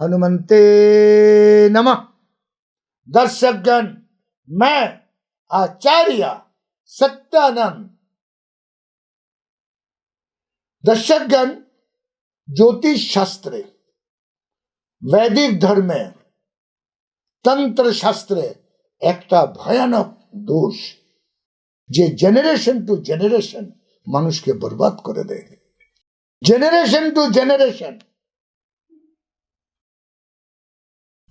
हनुमंते नमः दर्शकगण मैं आचार्य सत्यानंद दर्शकगण ज्योतिष शास्त्रे वैदिक ধর্মে তন্ত্র শাস্ত্রে একটা ভয়ানক দোষ যে জেনারেশন টু জেনারেশন মানুষকে বরবাদ করে দেয় জেনারেশন টু জেনারেশন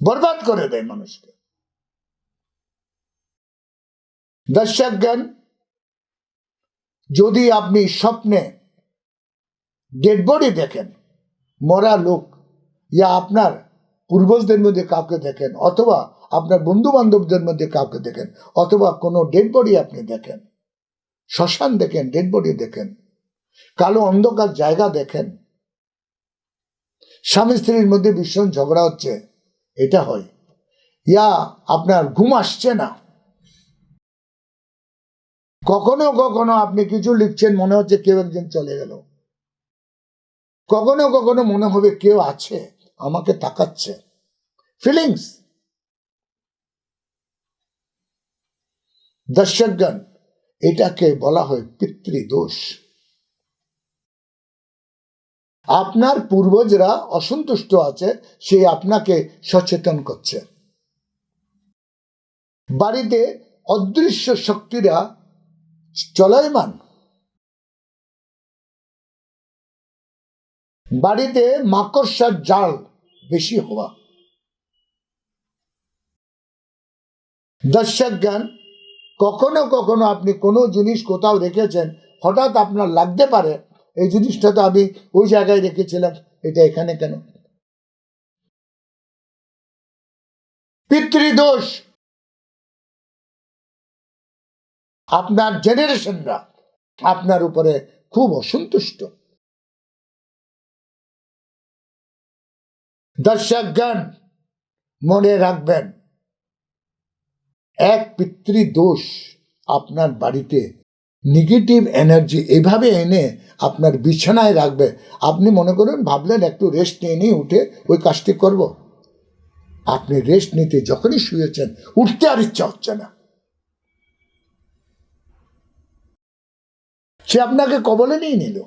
বরবাদ করে দেয় মানুষকে। দর্শকগণ, যদি আপনি স্বপ্নে ডেড বডি দেখেন, মরা লোক, ইয়া আপনার পূর্বজদের মধ্যে কাউকে দেখেন, অথবা আপনার বন্ধু বান্ধবদের মধ্যে কাউকে দেখেন, অথবা কোনো ডেড বডি আপনি দেখেন, শ্মশান দেখেন, ডেড বডি দেখেন, কালো অন্ধকার জায়গা দেখেন স্বামী স্ত্রীর মধ্যে ভীষণ ঝগড়া হচ্ছে এটা হয়। ইয়া আপনার ঘুম আসছে না। কখনো কখনো আপনি কিছু লিখছেন, মনে হচ্ছে কেউ একজন চলে গেল। কখনো কখনো মনে হবে কেউ আছে, আমাকে তাকাচ্ছে। ফিলিংস দর্শকগণ, এটাকে বলা হয় পিতৃদোষ। আপনার পূর্বজরা অসন্তুষ্ট আছে, সে আপনাকে সচেতন করছে। বাড়িতে অদৃশ্য শক্তিরা চলয়মান। বাড়িতে মাকড়সার জাল বেশি হওয়া। দর্শক জ্ঞান কখনো কখনো আপনি কোনো জিনিস কোথাও রেখেছেন, হঠাৎ আপনার লাগতে পারে এই জিনিসটা তো আমি ওই জায়গায় রেখেছিলাম, এটা এখানে কেন? পিতৃদোষ। আপনার জেনারেশনরা আপনার উপরে খুব অসন্তুষ্ট। দর্শকগণ, মনে রাখবেন, এক পিতৃদোষ আপনার বাড়িতে নেগেটিভ এনার্জি এভাবে এনে আপনার বিছানায় রাখবে। আপনি মনে করেন, ভাবলেন একটু রেস্ট নিয়ে নিয়ে উঠে ওই কাজটি করব। আপনি রেস্ট নিতে যখনই শুয়েছেন, উঠতে আর ইচ্ছা হচ্ছে না। সে আপনাকে কবলে নিয়ে নিল।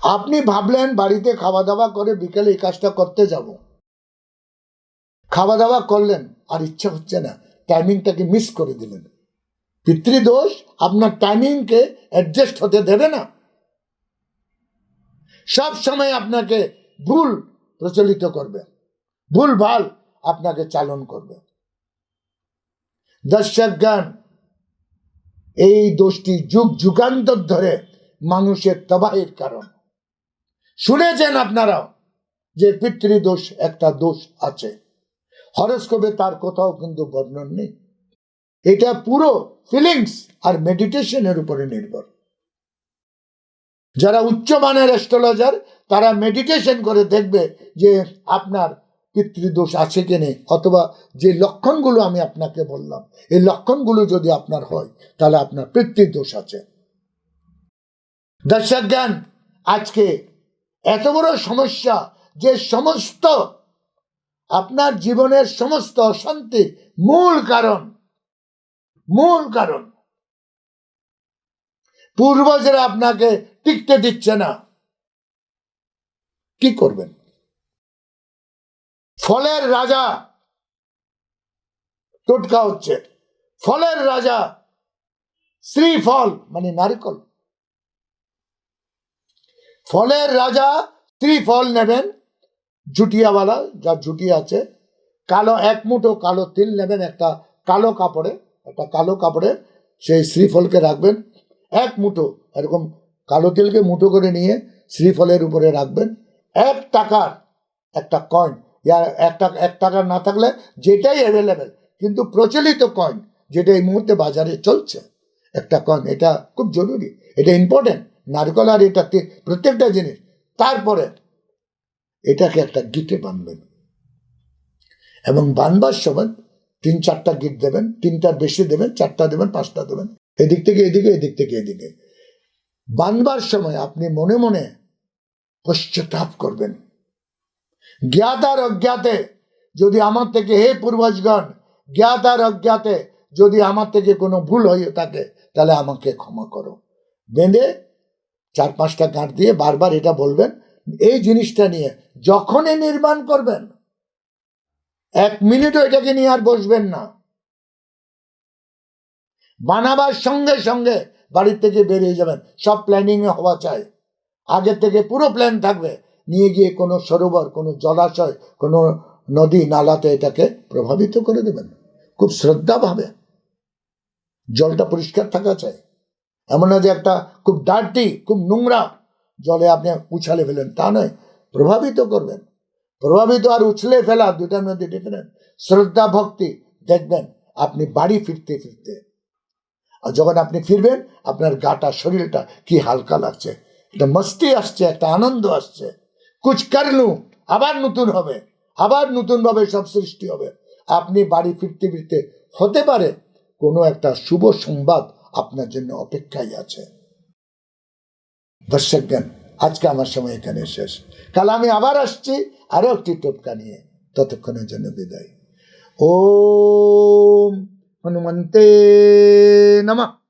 আপনি ভাবলেন, বাড়িতে খাওয়া দাওয়া করে বিকেলে এই কাজটা করতে যাব। খাওয়া দাওয়া করলেন, আর ইচ্ছা হচ্ছে না। টাইমিংটাকে মিস করে দিলেন। পিতৃদোষ আপনার টাইমিংকে অ্যাডজাস্ট হতে দেবে না। সব সময় আপনাকে ভুল প্রচলিত করবে, ভুল ভালো আপনাকে চালন করবে। দর্শক জ্ঞান এই দোষটি যুগ যুগান্তর ধরে মানুষের তবাহির কারণ। শুনেছেন আপনারাও যে পিতৃদোষ একটা দোষ আছে। হরস্কোপে তার কোথাও কিন্তু বর্ণন নেই। এটা পুরো ফিলিংস আর মেডিটেশনের উপরে নির্ভর। যারা উচ্চমানের অ্যাস্ট্রোলজার তারা মেডিটেশন করে দেখবে যে আপনার পিতৃদোষ আছে কি নেই অথবা যে লক্ষণগুলো আমি আপনাকে বললাম, এই লক্ষণগুলো যদি আপনার হয়, তাহলে আপনার পিতৃদোষ আছে। দর্শক জ্ঞান, আজকে এত বড় সমস্যা যে সমস্ত আপনার জীবনের সমস্ত অশান্তির মূল কারণ মূল কারণ। পূর্বজরা আপনাকে টিকতে দিচ্ছে না। কি করবেন? ফলের রাজা টোটকা হচ্ছে। ফলের রাজা শ্রীফল মানে নারিকল। ফলের রাজা শ্রীফল নেবেন, জুটিয়াওয়ালা, যা জুটি আছে, কালো এক মুঠো কালো তিল নেবেন, একটা কালো কাপড়ে। একটা কালো কাপড়ে সেই শ্রীফলকে রাখবেন। এক মুঠো, এরকম কালো তেলকে মুঠো করে নিয়ে শ্রীফলের উপরে রাখবেন। এক টাকার একটা কয়েন ইয়ার এক টাকা, এক টাকার না থাকলে যেটাই অ্যাভেলেবেল কিন্তু প্রচলিত কয়েন যেটা এই মুহূর্তে বাজারে চলছে, একটা কয়েন এটা খুব জরুরি, এটা ইম্পর্টেন্ট নারকল আর এটা প্রত্যেকটা জিনিস। তারপরে এটাকে একটা গিটে বানবেন। এবং বানবার সময় তিন, চারটা গিট দেবেন তিনটার বেশি দেবেন, চারটা দেবেন, পাঁচটা দেবেন। এদিক থেকে, এদিকে, এদিক থেকে, এদিকে। বাঁধবার সময় আপনি মনে মনে পশ্চাতাপ করবেন। জ্ঞাতার অজ্ঞাতে যদি আমার থেকে, হে পূর্বজগণ, জ্ঞাত আর অজ্ঞাতে যদি আমার থেকে কোনো ভুল হয়ে থাকে, তাহলে আমাকে ক্ষমা করো। বেঁধে চার, পাঁচটা গাঁট দিয়ে বারবার এটা বলবেন। এই জিনিসটা নিয়ে যখনই নির্মাণ করবেন এক মিনিটও এটাকে নিয়ে আর বসবেন না। বানাবার সঙ্গে সঙ্গে বাড়ির থেকে বেরিয়ে যাবেন। সব প্ল্যানিং হওয়া চাই। আগের থেকে পুরো প্ল্যান থাকবে। নিয়ে গিয়ে কোনো সরোবর, কোনো জলাশয়, কোনো নদী, নালাতে এটাকে প্রভাবিত করে দেবেন। খুব শ্রদ্ধাভাবে। জলটা পরিষ্কার থাকা চাই। এমন না যে একটা খুব ডার্টি খুব নোংরা জলে আপনি উছালে ফেলেন। তা নয়। প্রভাবিত করবেন। প্রভাবিত আর উছলে ফেলা দুটার মধ্যে ডিফারেন্ট শ্রদ্ধা, ভক্তি, দেখবেন আপনি বাড়ি ফিরতে ফিরতে। আর যখন আপনি ফিরবেন, আপনার গাটা, শরীরটা কি হালকা লাগছে। একটা মস্তি আসছে, একটা আনন্দ আসছে। কুচ করলু আবার নতুন হবে। আবার নতুনভাবে সব সৃষ্টি হবে। আপনি বাড়ি ফিরতে ফিরতে হতে পারে, কোনো একটা শুভ সংবাদ আপনার জন্য অপেক্ষায় আছে। দর্শকগণ আজকে আমার সময় এখানে শেষ। কাল আমি আবার আসছি আরও একটি টোটকা নিয়ে। ততক্ষণের জন্য বিদায়। ও হনুমন্তে নমঃ।